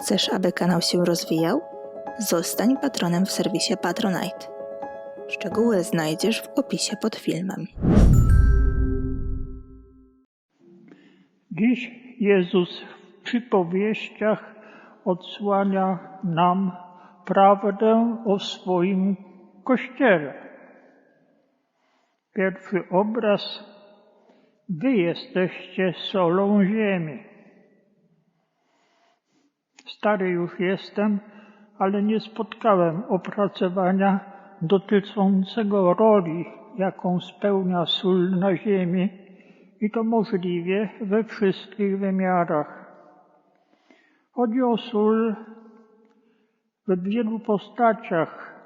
Chcesz, aby kanał się rozwijał? Zostań patronem w serwisie Patronite. Szczegóły znajdziesz w opisie pod filmem. Dziś Jezus w przypowieściach odsłania nam prawdę o swoim Kościele. Pierwszy obraz. Wy jesteście solą ziemi. Stary już jestem, ale nie spotkałem opracowania dotyczącego roli, jaką spełnia sól na ziemi i to możliwie we wszystkich wymiarach. Chodzi o sól w wielu postaciach.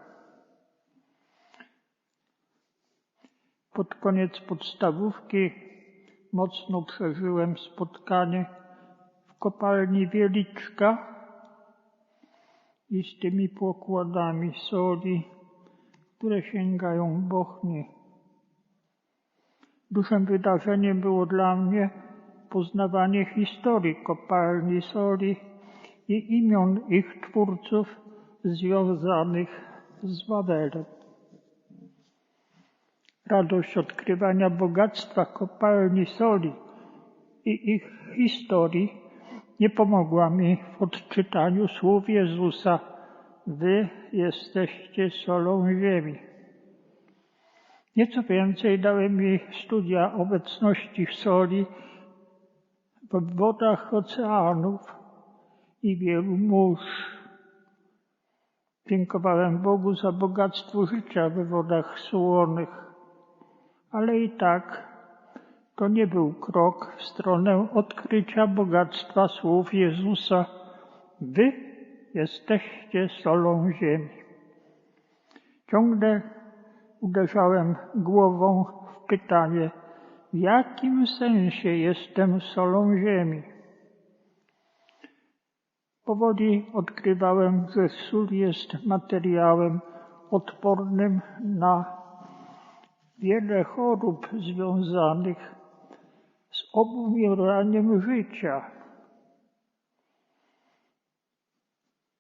Pod koniec podstawówki mocno przeżyłem spotkanie kopalni Wieliczka i z tymi pokładami soli, które sięgają Bochni. Dużym wydarzeniem było dla mnie poznawanie historii kopalni soli i imion ich twórców związanych z Wawelem. Radość odkrywania bogactwa kopalni soli i ich historii nie pomogła mi w odczytaniu słów Jezusa: Wy jesteście solą ziemi. Nieco więcej dały mi studia obecności soli w wodach oceanów i wielu mórz. Dziękowałem Bogu za bogactwo życia w wodach słonych, ale i tak to nie był krok w stronę odkrycia bogactwa słów Jezusa. Wy jesteście solą ziemi. Ciągle uderzałem głową w pytanie, w jakim sensie jestem solą ziemi. Powoli odkrywałem, że sól jest materiałem odpornym na wiele chorób związanych obumieraniem życia.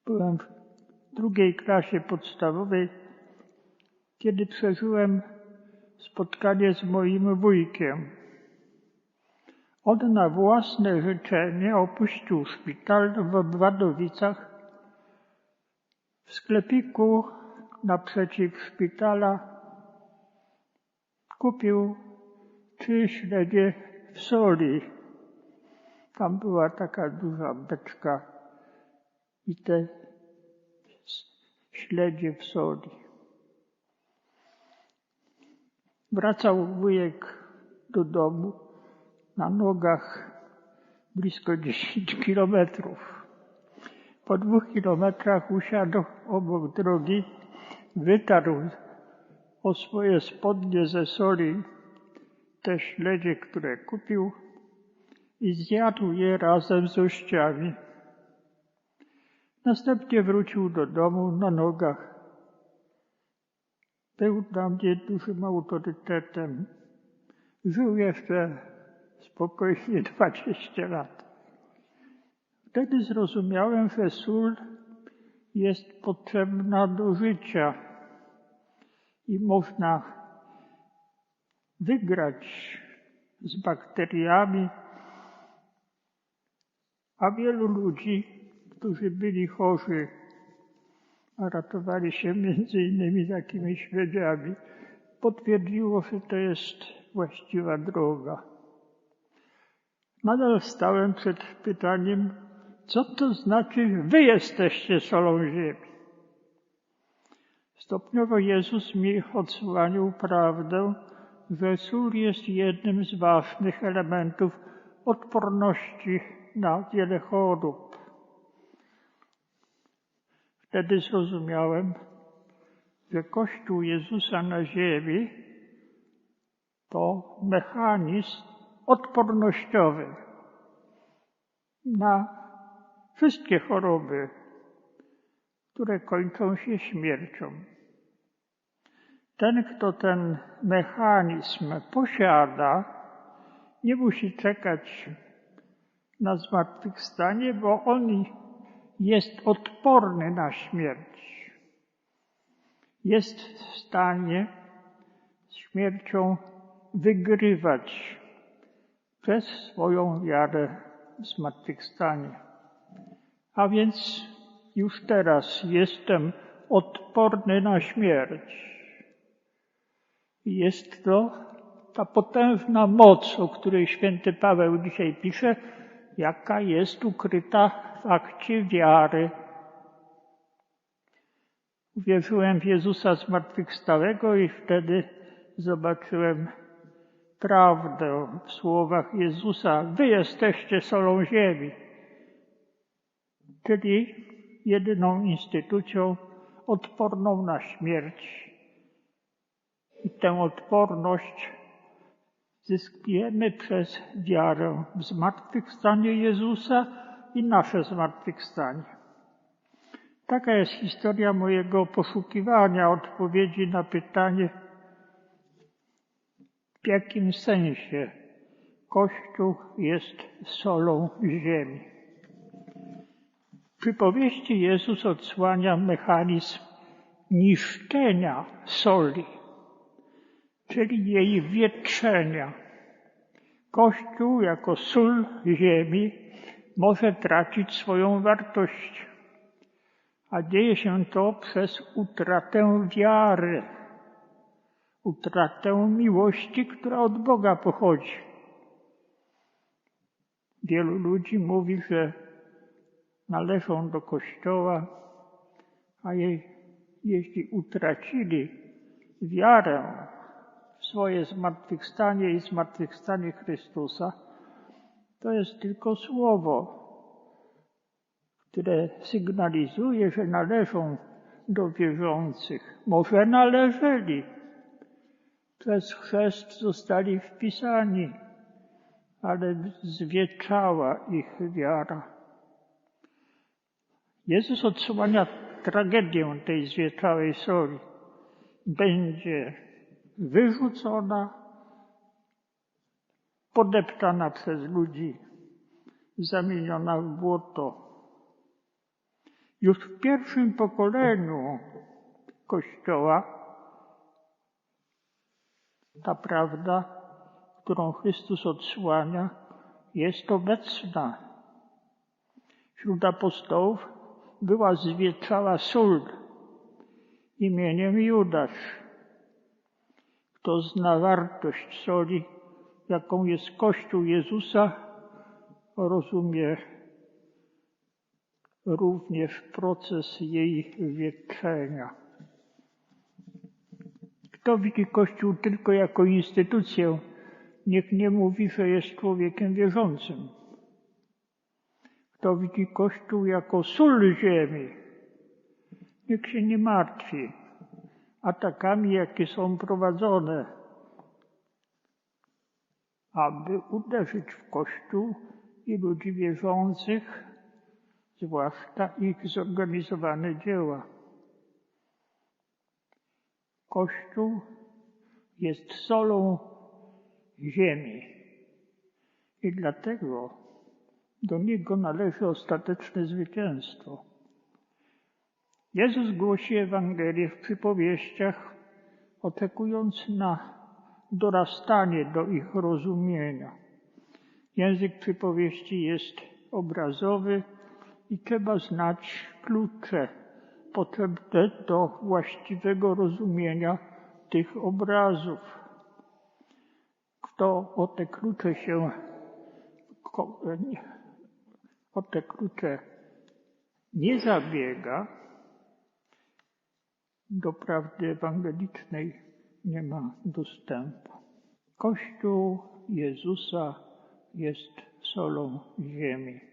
Byłem w drugiej klasie podstawowej, kiedy przeżyłem spotkanie z moim wujkiem. On na własne życzenie opuścił szpital w Wadowicach. W sklepiku naprzeciw szpitala kupił trzy śledzie w soli. Tam była taka duża beczka i te śledzie w soli. Wracał wujek do domu na nogach blisko 10 kilometrów. Po dwóch kilometrach usiadł obok drogi, wytarł o swoje spodnie ze soli te śledzie, które kupił i zjadł je razem z ościami. Następnie wrócił do domu na nogach. Był dla mnie dużym autorytetem. Żył jeszcze spokojnie 20 lat. Wtedy zrozumiałem, że sól jest potrzebna do życia i można wygrać z bakteriami, a wielu ludzi, którzy byli chorzy, a ratowali się między innymi takimi śledziami, potwierdziło, że to jest właściwa droga. Nadal stałem przed pytaniem, co to znaczy wy jesteście solą ziemi. Stopniowo Jezus mi odsłaniał prawdę, że sól jest jednym z ważnych elementów odporności na wiele chorób. Wtedy zrozumiałem, że Kościół Jezusa na ziemi to mechanizm odpornościowy na wszystkie choroby, które kończą się śmiercią. Ten, kto ten mechanizm posiada, nie musi czekać na zmartwychwstanie, bo on jest odporny na śmierć. Jest w stanie z śmiercią wygrywać przez swoją wiarę w zmartwychwstanie. A więc już teraz jestem odporny na śmierć. Jest to ta potężna moc, o której święty Paweł dzisiaj pisze, jaka jest ukryta w akcie wiary. Uwierzyłem w Jezusa zmartwychwstałego i wtedy zobaczyłem prawdę w słowach Jezusa. Wy jesteście solą ziemi, czyli jedyną instytucją odporną na śmierć. I tę odporność zyskujemy przez wiarę w zmartwychwstanie Jezusa i nasze zmartwychwstanie. Taka jest historia mojego poszukiwania odpowiedzi na pytanie, w jakim sensie Kościół jest solą ziemi. W przypowieści Jezus odsłania mechanizm niszczenia soli, czyli jej wietrzenia. Kościół jako sól ziemi może tracić swoją wartość, a dzieje się to przez utratę wiary, utratę miłości, która od Boga pochodzi. Wielu ludzi mówi, że należą do Kościoła, a jej, jeśli utracili wiarę swoje zmartwychwstanie i zmartwychwstanie Chrystusa, to jest tylko słowo, które sygnalizuje, że należą do wierzących. Może należeli. Przez chrzest zostali wpisani, ale zwietrzała ich wiara. Jezus odsłania tragedię tej zwietrzałej soli. Będzie wyrzucona, podeptana przez ludzi, zamieniona w błoto. Już w pierwszym pokoleniu Kościoła ta prawda, którą Chrystus odsłania, jest obecna. Wśród apostołów była zwietrzała sól imieniem Judasz. Kto zna wartość soli, jaką jest Kościół Jezusa, rozumie również proces jej wietrzenia. Kto widzi Kościół tylko jako instytucję, niech nie mówi, że jest człowiekiem wierzącym. Kto widzi Kościół jako sól ziemi, niech się nie martwi atakami, jakie są prowadzone, aby uderzyć w Kościół i ludzi wierzących, zwłaszcza ich zorganizowane dzieła. Kościół jest solą ziemi i dlatego do niego należy ostateczne zwycięstwo. Jezus głosi Ewangelię w przypowieściach, oczekując na dorastanie do ich rozumienia. Język przypowieści jest obrazowy i trzeba znać klucze potrzebne do właściwego rozumienia tych obrazów. Kto o te klucze się, o te klucze nie zabiega, do prawdy ewangelicznej nie ma dostępu. Kościół Jezusa jest solą ziemi.